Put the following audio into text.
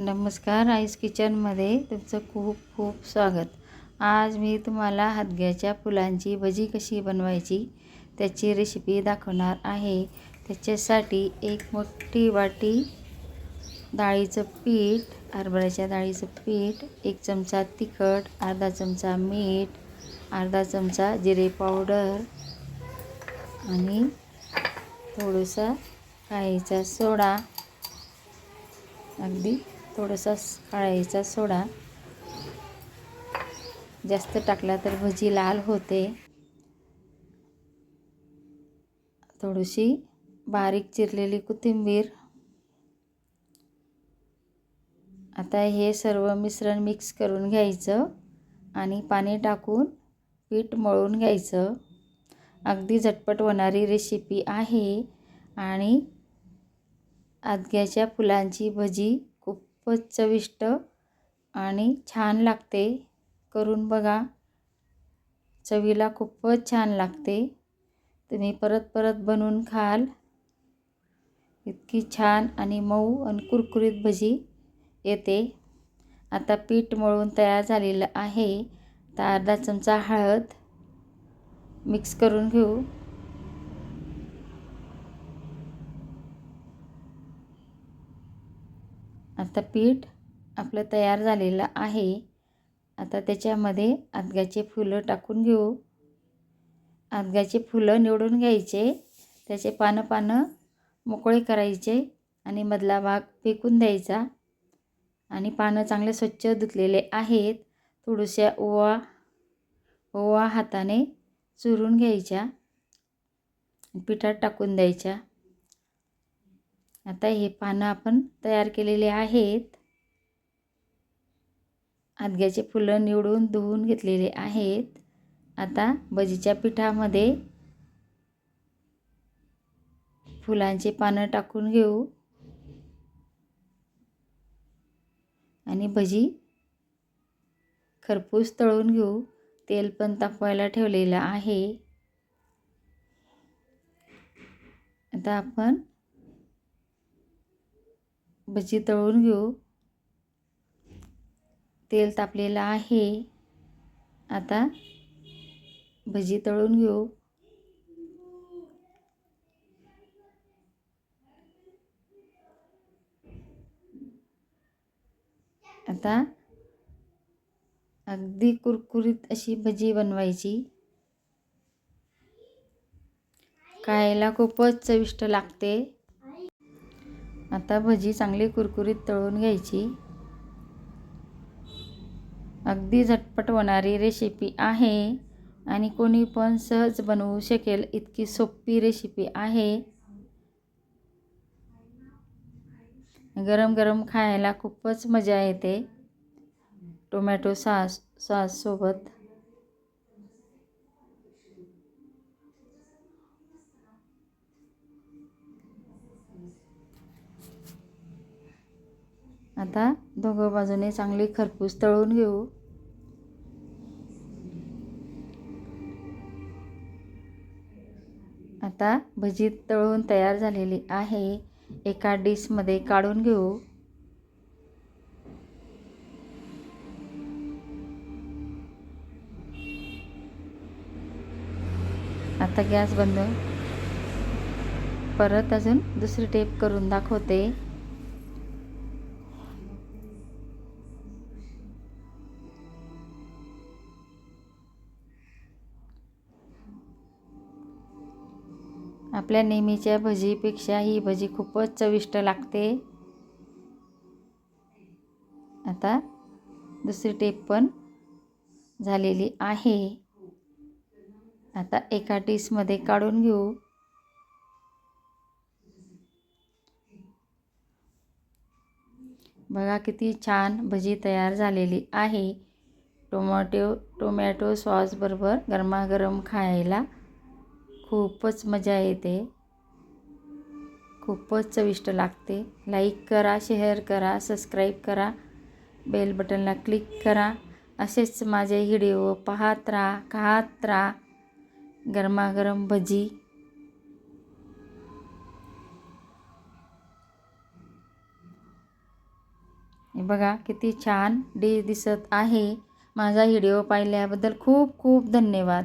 नमस्कार आईस किचनमध्ये तुमचं खूप खूप स्वागत. आज मी तुम्हाला हादग्याच्या फुलांची भजी कशी बनवायची त्याची रेसिपी दाखवणार आहे. त्याच्यासाठी एक मोठी वाटी डाळीचं पीठ हरभऱ्याच्या डाळीचं पीठ एक चमचा तिखट अर्धा चमचा मीठ अर्धा चमचा जिरे पावडर आणि थोडंसं खायचा सोडा. अगदी थोडासा काळायचा सोडा. जास्त टाकला तर भजी लाल होते. थोडीशी बारीक चिरलेली कोथिंबीर. आता हे सर्व मिश्रण मिक्स करून घ्यायचं आणि पाणी टाकून पीठ मळून घ्यायचं. अगदी झटपट होणारी रेसिपी आहे आणि आदग्याच्या फुलांची भजी खूपच चविष्ट आणि छान लागते. करून बघा. चवीला खूपच छान लागते. तुम्ही परत परत बनवून खाल. इतकी छान आणि मऊ आणि कुरकुरीत भजी येते. आता पीठ मळून तयार झालेलं आहे. तर अर्धा चमचा हळद मिक्स करून घेऊ. आता पीठ आपलं तयार झालेलं आहे. आता त्याच्यामध्ये आदग्याचे फुलं टाकून घेऊ. आदग्याचे फुलं निवडून घ्यायचे. त्याचे पानं पानं मोकळे करायचे आणि मधला भाग फेकून द्यायचा. आणि पानं चांगले स्वच्छ धुतलेले आहेत. थोडशा ओवा ओवा हाताने चुरून घ्यायच्या. पिठात टाकून द्यायच्या. आता हे पानं आपण तयार केलेले आहेत. आदग्याचे फुलं निवडून धुवून घेतलेले आहेत. आता भजीच्या पिठामध्ये फुलांचे पानं टाकून घेऊ. आणि भजी खरपूस तळून घेऊ. तेल पण तापवायला ठेवलेलं आहे. आता आपण भजी तळून घेऊ. तेल तापलेलं आहे. आता भजी तळून घेऊ. आता अगदी कुरकुरीत अशी भजी बनवायची. खायला खूपच चविष्ट लागते. आता भजी चांगली कुरकुरीत तळून घ्यायची. अगदी झटपट होणारी रेसिपी आहे आणि कोणी पण सहज बनवू शकेल इतकी सोपी रेसिपी आहे. गरम गरम खायला खूपच मजा येते. टोमॅटो सॉस सॉससोबत. आता दोघं बाजूने चांगली खरपूस तळून घेऊ. आता भजी तळून तयार झालेली आहे. एका डिशमध्ये काढून घेऊ. आता गॅस बंद. परत अजून दुसरी टेप करून दाखवते. आपल्या नेहमीच्या भजीपेक्षा ही भजी खूपच चविष्ट लागते. आता दुसरी टेप पण झालेली आहे. आता एका डिशमध्ये काढून घेऊ. बघा किती छान भजी तयार झालेली आहे. टोमॅटो टोमॅटो सॉसबरोबर गरमागरम खायला खूपच मजा येते. खूपच चविष्ट लागते. लाईक करा शेअर करा सबस्क्राईब करा. बेल बटनला क्लिक करा. असेच माझे व्हिडिओ पाहत राहा खात राहा. गरमागरम भजी. बघा किती छान डिश दिसत आहे. माझा व्हिडिओ पाहिल्याबद्दल खूप खूप धन्यवाद.